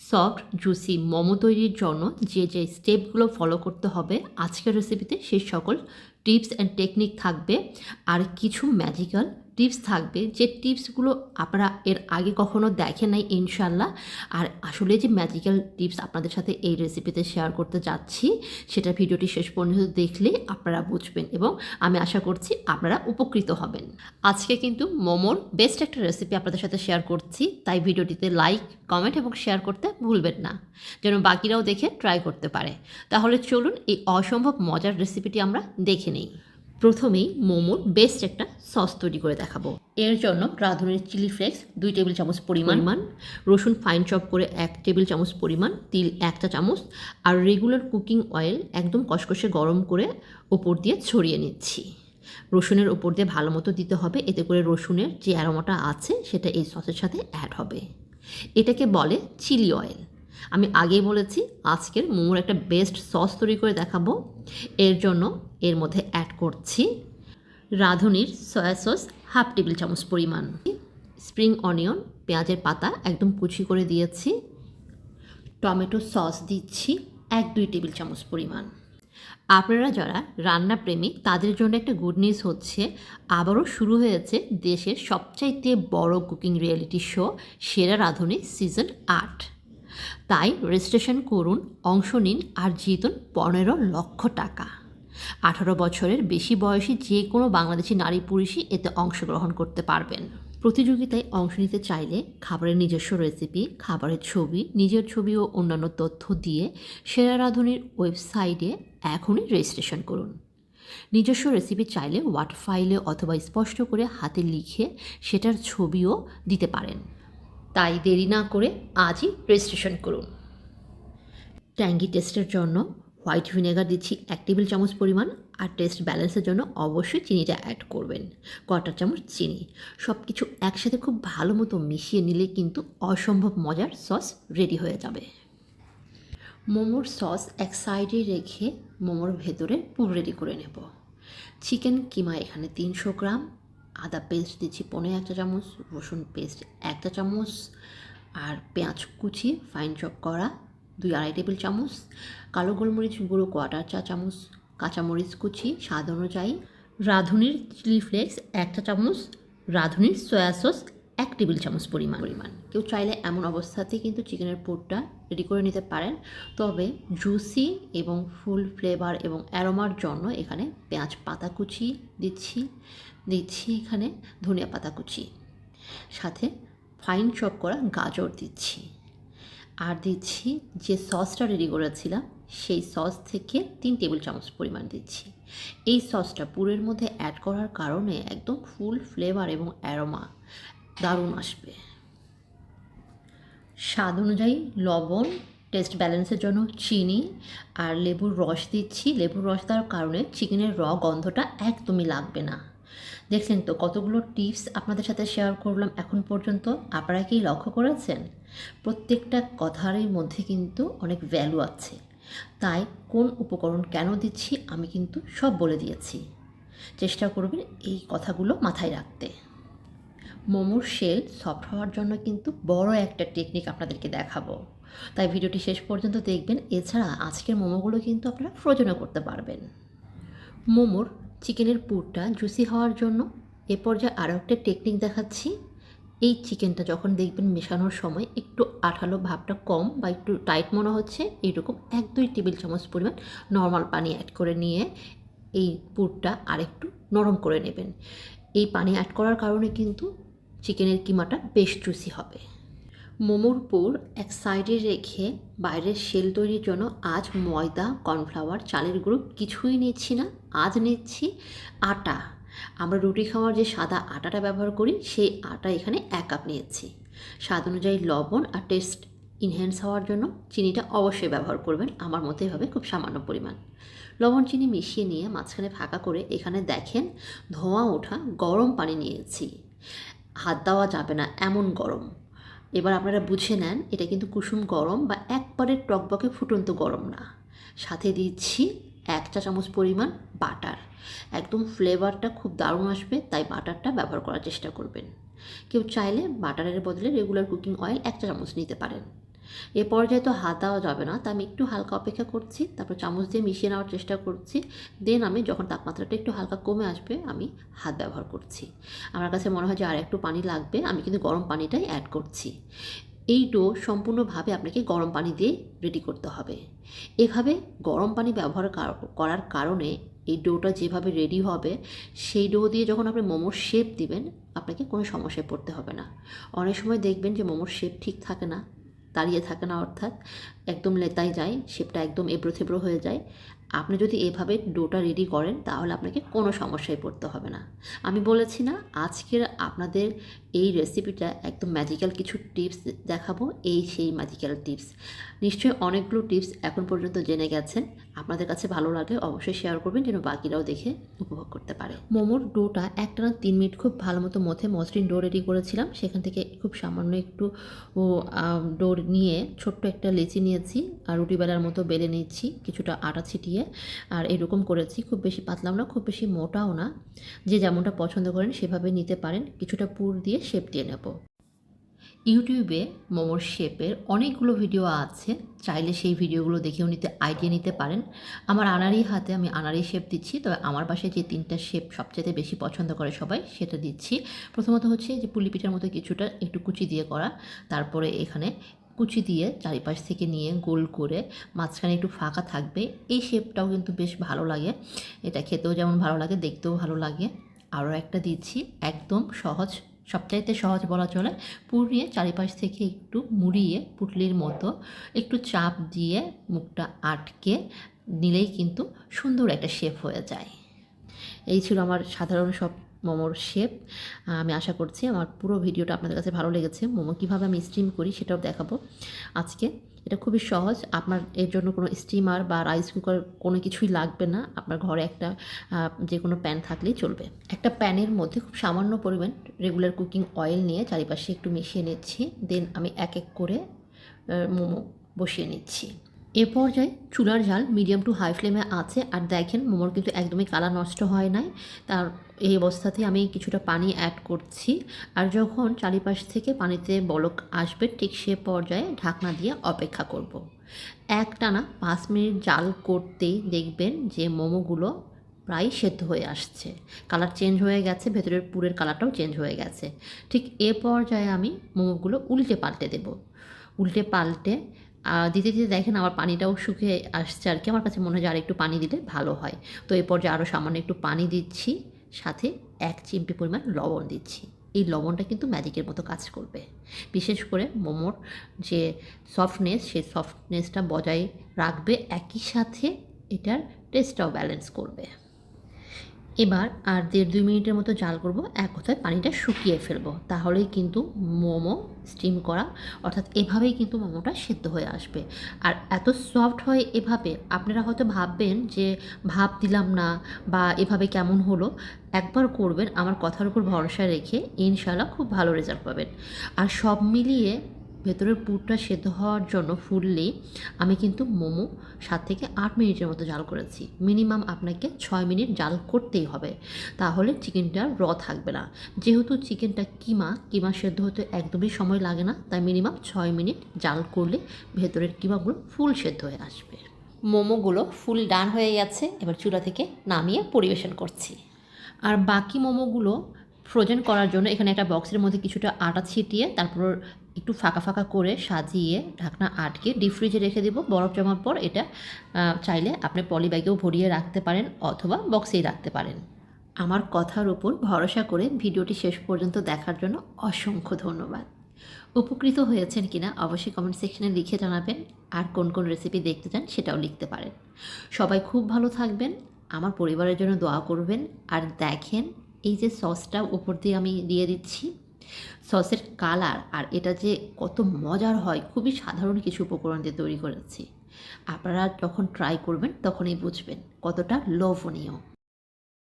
Soft, juicy, momo তৈরির জন্য যে যে স্টেপগুলো ফলো করতে হবে, আজকের রেসিপিতে সেই সকল টিপস অ্যান্ড টেকনিক থাকবে। আর কিছু ম্যাজিক্যাল টিপস থাকবে, যে টিপসগুলো আপনারা এর আগে কখনো দেখেন নাই ইনশাল্লাহ আর আসলে যে ম্যাজিক্যাল টিপস আপনাদের সাথে এই রেসিপিতে শেয়ার করতে যাচ্ছি সেটা ভিডিওটি শেষ পর্যন্ত দেখলে আপনারা বুঝবেন এবং আমি আশা করছি আপনারা উপকৃত হবেন। আজকে কিন্তু মোমোর বেস্ট একটা রেসিপি আপনাদের সাথে শেয়ার করছি, তাই ভিডিওটিতে লাইক কমেন্ট এবং শেয়ার করতে ভুলবেন না। যেন বাকিরাও দেখে ট্রাই করতে পারে। তাহলে চলুন এই অসম্ভব মজার রেসিপিটি আমরা দেখে নিই। প্রথমেই মোমোর বেস্ট একটা সস তৈরি করে দেখাবো। এর জন্য রাঁধুনির চিলি ফ্লেক্স দুই টেবিল চামচ পরিমাণ। মান রসুন ফাইন চপ করে এক টেবিল চামচ পরিমাণ তিল একটা চামচ। আর রেগুলার কুকিং অয়েল একদম কষকষে গরম করে ওপর দিয়ে ছড়িয়ে নিচ্ছি। রসুনের ওপর দিয়ে ভালো মতো দিতে হবে এতে করে রসুনের যে অ্যারোমাটা আছে সেটা এই সসের সাথে অ্যাড হবে। এটাকে বলে চিলি অয়েল আমি আগেই বলেছি, আজকের মোমোর একটা বেস্ট সস তৈরি করে দেখাবো। এর জন্য এর মধ্যে অ্যাড করছি রাঁধুনির সয়া সস হাফ টেবিল চামচ পরিমাণ। স্প্রিং অনিয়ন পেঁয়াজের পাতা একদম কুচি করে দিয়েছি। টমেটো সস দিচ্ছি এক দুই টেবিল চামচ পরিমাণ। আপনারা যারা রান্না প্রেমী তাদের জন্য একটা গুড নিউজ হচ্ছে, আবারও শুরু হয়েছে দেশের সবচাইতে বড় কুকিং রিয়েলিটি শো সেরা রাঁধুনি সিজন আট। তাই রেজিস্ট্রেশন করুন, অংশ নিন আর জিতুন পনেরো লক্ষ টাকা। আঠারো বছরের বেশি বয়সী যে কোনো বাংলাদেশি নারী পুরুষই এতে অংশগ্রহণ করতে পারবেন। প্রতিযোগিতায় অংশ নিতে চাইলে খাবারের নিজস্ব রেসিপি খাবারের ছবি, নিজের ছবি ও অন্যান্য তথ্য দিয়ে সেরা রাঁধুনির ওয়েবসাইটে এখনই রেজিস্ট্রেশন করুন। নিজস্ব রেসিপি চাইলে ওয়াট ফাইলে অথবা স্পষ্ট করে হাতে লিখে সেটার ছবিও দিতে পারেন। তাই দেরি না করে আজই রেজিস্ট্রেশন করুন। ট্যাঙ্গি টেস্টের জন্য হোয়াইট ভিনেগার দিচ্ছি এক টেবিল চামচ পরিমাণ আর টেস্ট ব্যালেন্সের জন্য অবশ্যই চিনিটা অ্যাড করবেন। কটা চামচ চিনি। সব কিছু একসাথে খুব ভালো মতো মিশিয়ে নিলে কিন্তু অসম্ভব মজার সস রেডি হয়ে যাবে। মোমোর সস এক সাইডে রেখে মোমোর ভেতরে পুর রেডি করে নেব। চিকেন কিমা এখানে তিনশো গ্রাম আদা পেস্ট দিচ্ছি, পনেরো একটা চামচ, রসুন পেস্ট একটা চামচ, আর পেঁয়াজ কুচি ফাইন চপ করা দুই আড়াই টেবিল চামচ, কালো গোলমরিচ গুঁড়ো কোয়াটার চা চামচ, কাঁচামরিচ কুচি স্বাদ অনুযায়ী, রাঁধুনির চিলি ফ্লেক্স একটা চামচ, রাঁধুনির সয়া সস এক টেবিল চামচ পরিমাণ। পরিমাণ। কেউ চাইলে এমন অবস্থাতেই কিন্তু চিকেনের পুরটা রেডি করে নিতে পারেন। তবে জুসি এবং ফুল ফ্লেভার এবং অ্যারোমার জন্য এখানে পেঁয়াজ পাতা কুচি দিচ্ছি। দিচ্ছি এখানে ধনিয়া পাতা কুচি। সাথে ফাইন চপ করা গাজর দিচ্ছি। আর দিচ্ছি যে সসটা রেডি করেছিলাম সেই সস থেকে তিন টেবিল চামচ পরিমাণ দিচ্ছি। এই সসটা পুরের মধ্যে অ্যাড করার কারণে একদম ফুল ফ্লেভার এবং অ্যারোমা দারুণ আসবে। স্বাদ অনুযায়ী লবণ টেস্ট ব্যালেন্সের জন্য চিনি আর লেবুর রস দিচ্ছি। লেবুর রস দেওয়ার কারণে চিকেনের র গন্ধটা একদমই লাগবে না। দেখলেন তো কতগুলো টিপস আপনাদের সাথে শেয়ার করলাম এখন পর্যন্ত। আপনারা কি লক্ষ্য করেছেন? প্রত্যেকটা কথারই মধ্যে কিন্তু অনেক ভ্যালু আছে। তাই কোন উপকরণ কেন দিচ্ছি আমি কিন্তু সব বলে দিয়েছি। চেষ্টা করবেন এই কথাগুলো মাথায় রাখতে। মোমোর শেল সফট হওয়ার জন্য কিন্তু বড় একটা টেকনিক আপনাদেরকে দেখাবো। তাই ভিডিওটি শেষ পর্যন্ত দেখবেন। এছাড়া আজকের মোমোগুলো কিন্তু আপনারা ফ্রোজনও করতে পারবেন। মোমোর চিকেনের পুরটা জুসি হওয়ার জন্য এ পর্যায়ে আরও একটা টেকনিক দেখাচ্ছি। এই চিকেনটা যখন দেখবেন মেশানোর সময় একটু আঠালো ভাবটা কম বা একটু টাইট মনে হচ্ছে, এইরকম এক দুই টেবিল চামচ পরিমাণ নর্মাল পানি অ্যাড করে নিয়ে এই পুরটা আরেকটু নরম করে নেবেন। এই পানি অ্যাড করার কারণে কিন্তু চিকেনের কিমাটা বেশ জুসি হবে। মোমোর পুর এক সাইডে রেখে বাইরের শেল তৈরির জন্য আজ ময়দা, কর্নফ্লাওয়ার, চালের গুঁড়ো কিছুই নিচ্ছি না। আজ নিচ্ছি আটা। আমরা রুটি খাওয়ার যে সাদা আটাটা ব্যবহার করি, সেই আটা এখানে এক কাপ নিয়েছি। স্বাদ অনুযায়ী লবণ আর টেস্ট ইনহ্যান্স হওয়ার জন্য চিনিটা অবশ্যই ব্যবহার করবেন। আমার মতে হবে খুব সামান্য পরিমাণ। লবণ চিনি মিশিয়ে নিয়ে মাঝখানে ফাঁকা করে এখানে দেখেন ধোঁয়া ওঠা গরম পানি নিয়েছি। হাত দেওয়া যাবে না, এমন গরম। এবার আপনারা বুঝে নেন, এটা কিন্তু কুসুম গরম বা একবারে টকবকে ফুটন্ত গরম না। সাথে দিচ্ছি এক চা চামচ পরিমাণ বাটার। একদম ফ্লেভারটা খুব দারুণ আসবে, তাই বাটারটা ব্যবহার করার চেষ্টা করবেন। কেউ চাইলে বাটারের বদলে রেগুলার কুকিং অয়েল এক চা চামচ নিতে পারেন। এ পর্যায়ে তো হাত দেওয়া যাবে না। তা আমি একটু হালকা অপেক্ষা করছি, তারপর চামচ দিয়ে মিশিয়ে নেওয়ার চেষ্টা করছি। দেন আমি যখন তাপমাত্রাটা একটু হালকা কমে আসবে, আমি হাত ব্যবহার করছি। আমার কাছে মনে হয় যে আর একটু পানি লাগবে, আমি কিন্তু গরম পানিটাই অ্যাড করছি। এই ডো সম্পূর্ণভাবে আপনাকে গরম পানি দিয়ে রেডি করতে হবে। এভাবে গরম পানি ব্যবহার করার কারণে এই ডোটা যেভাবে রেডি হবে, সেই ডো দিয়ে যখন আপনি মোমোর শেপ দিবেন, আপনাকে কোনো সমস্যায় পড়তে হবে না। অনেক সময় দেখবেন যে মোমোর শেপ ঠিক থাকে না। দাঁড়িয়ে থাকে না অর্থাৎ একদম লেতায় যায় শেপটা একদম এবড়ো থেবড়ো হয়ে যায়। আপনি যদি এভাবে ডোটা রেডি করেন, তাহলে আপনাকে কোনো সমস্যায় পড়তে হবে না। আমি বলেছি না, আজকের আপনাদের এই রেসিপিটা একদম ম্যাজিক্যাল কিছু টিপস দেখাবো, এই সেই ম্যাজিক্যাল টিপস নিশ্চয়ই অনেকগুলো টিপস এখন পর্যন্ত জেনে গেছেন। আপনাদের কাছে ভালো লাগে অবশ্যই শেয়ার করবেন, যেন বাকিরাও দেখে উপভোগ করতে পারে। মোমোর ডোটা একটা না তিন মিনিট খুব ভালো মতো মধ্যে মসৃণ ডো রেডি করেছিলাম। সেখান থেকে খুব সামান্য একটু, ও ডো নিয়ে ছোট্ট একটা লেচি নিয়েছি, আর রুটি বেলার মতো বেলে নিচ্ছি। কিছুটা আটা ছিটিয়ে আর এরকম করেছি, খুব বেশি পাতলাও না, খুব বেশি মোটাও না। যে যেমনটা পছন্দ করেন সেভাবে নিতে পারেন, কিছুটা পুর দিয়ে শেপ দিয়ে নেব। ইউটিউবে মোমোর শেপের অনেকগুলো ভিডিও আছে, চাইলে সেই ভিডিওগুলো দেখেও নিতে আইডিয়া নিতে পারেন। আমার আনারি হাতে আমি আনারি শেপ দিচ্ছি, তবে আমার বাসায় যে তিনটা শেপ সবচেয়ে বেশি পছন্দ করে সবাই, সেটা দিচ্ছি। প্রথমত হচ্ছে যে পুলি পিঠার মতো কিছুটা একটু কুচি দিয়ে করা, তারপরে এখানে কুচি দিয়ে চারিপাশ থেকে নিয়ে গোল করে মাঝখানে একটু ফাঁকা থাকবে। এই শেপটাও কিন্তু বেশ ভালো লাগে। এটা খেতেও যেমন ভালো লাগে, দেখতেও ভালো লাগে। আরও একটা দিচ্ছি, একদম সহজ, সবচাইতে সহজ বলা চলে, পুড়িয়ে চারিপাশ থেকে একটু মুড়িয়ে পুটলির মতো একটু চাপ দিয়ে মুখটা আটকে নিলেই কিন্তু সুন্দর একটা শেপ হয়ে যায়। এই ছিল আমার সাধারণ সব মোমোর শেপ। আমি আশা করছি আমার পুরো ভিডিওটা আপনাদের কাছে ভালো লেগেছে। মোমো কীভাবে আমি স্টিম করি সেটাও দেখাবো আজকে। এটা খুবই সহজ। আপনার এর জন্য কোনো স্টিমার বা রাইস কুকার কোনো কিছুই লাগবে না। আপনার ঘরে একটা যে কোনো প্যান থাকলেই চলবে। একটা প্যানের মধ্যে খুব সামান্য পরিমাণ রেগুলার কুকিং অয়েল নিয়ে চারিপাশে একটু মিশিয়ে নিচ্ছি। দেন আমি এক এক করে মোমো বসিয়ে নিচ্ছি। এ পর্যায়ে চুলার জাল মিডিয়াম টু হাই ফ্লেমে আছে। আর দেখেন, মোমোর কিন্তু একদমই কালার নষ্ট হয় নাই। তার এই অবস্থাতে আমি কিছুটা পানি অ্যাড করছি। আর যখন চারিপাশ থেকে পানিতে বলক আসবে, ঠিক সে পর্যায়ে ঢাকনা দিয়ে অপেক্ষা করব। একটানা পাঁচ মিনিট জাল করতেই দেখবেন যে মোমোগুলো প্রায় সেদ্ধ হয়ে আসছে। কালার চেঞ্জ হয়ে গেছে, ভেতরের পুরের কালারটাও চেঞ্জ হয়ে গেছে। ঠিক এ পর্যায়ে আমি মোমোগুলো উল্টে পাল্টে দেব। উল্টে পাল্টে দিতে দিতে দেখেন আমার পানিটাও শুকিয়ে আসছে আর কি। আমার কাছে মনে হয় আর একটু পানি দিলে ভালো হয়। তো এই পর্যায়ে আরও সামান্য একটু পানি দিচ্ছি, সাথে এক চিমটি পরিমাণ লবণ দিচ্ছি। এই লবণটা কিন্তু ম্যাজিকের মতো কাজ করবে। বিশেষ করে মোমোর যে সফটনেস, সেই সফটনেসটা বজায় রাখবে, একই সাথে এটার টেস্টটাও ব্যালেন্স করবে। এবার আর দেড় দুই মিনিটের মতো জাল করব, এক কথায় পানিটা শুকিয়ে ফেলব। তাহলেই কিন্তু মোমো স্টিম করা, অর্থাৎ এভাবেই কিন্তু মোমোটা সেদ্ধ হয়ে আসবে। আর এত সফট হয় এভাবে, আপনারা হয়তো ভাববেন যে ভাব দিলাম না বা এভাবে কেমন হলো। একবার করবেন, আমার কথার উপর ভরসা রেখে ইনশাল্লাহ খুব ভালো রেজাল্ট পাবেন। আর সব মিলিয়ে ভেতরের পুরটা সেদ্ধ হওয়ার জন্য ফুললি আমি কিন্তু মোমো সাত থেকে আট মিনিটের মতো জাল করেছি। মিনিমাম আপনাকে ছয় মিনিট জাল করতেই হবে। তাহলে চিকেনটা র থাকবে না। যেহেতু চিকেনটা কিমা কিমা সেদ্ধ হতে একদমই সময় লাগে না, তাই মিনিমাম ছয় মিনিট জাল করলে ভেতরের কিমাগুলো ফুল সেদ্ধ হয়ে আসবে। মোমোগুলো ফুল ডান হয়ে গেছে, এবার চুলা থেকে নামিয়ে পরিবেশন করছি। আর বাকি মোমোগুলো ফ্রোজেন করার জন্য এখানে একটা বক্সের মধ্যে কিছুটা আটা ছিটিয়ে, তারপর একটু ফাঁকা ফাঁকা করে সাজিয়ে ঢাকনা আটকে ডিপ ফ্রিজে রেখে দেবো। বরফ জমার পর এটা চাইলে আপনি পলি ব্যাগেও ভরিয়ে রাখতে পারেন অথবা বক্সেই রাখতে পারেন। আমার কথার উপর ভরসা করে ভিডিওটি শেষ পর্যন্ত দেখার জন্য অসংখ্য ধন্যবাদ। উপকৃত হয়েছেন কিনা অবশ্যই কমেন্ট সেকশনে লিখে জানাবেন। আর কোন কোন রেসিপি দেখতে চান সেটাও লিখতে পারেন। সবাই খুব ভালো থাকবেন। আমার পরিবারের জন্য দোয়া করবেন। আর দেখেন, এই যে সসটা উপর দিয়ে আমি দিয়ে দিচ্ছি। সসের কালার আর এটা যে কত মজার হয়, খুবই সাধারণ কিছু উপকরণ দিয়ে তৈরি করেছি। আপনারা যখন ট্রাই করবেন, তখনই বুঝবেন কতটা লোভনীয়।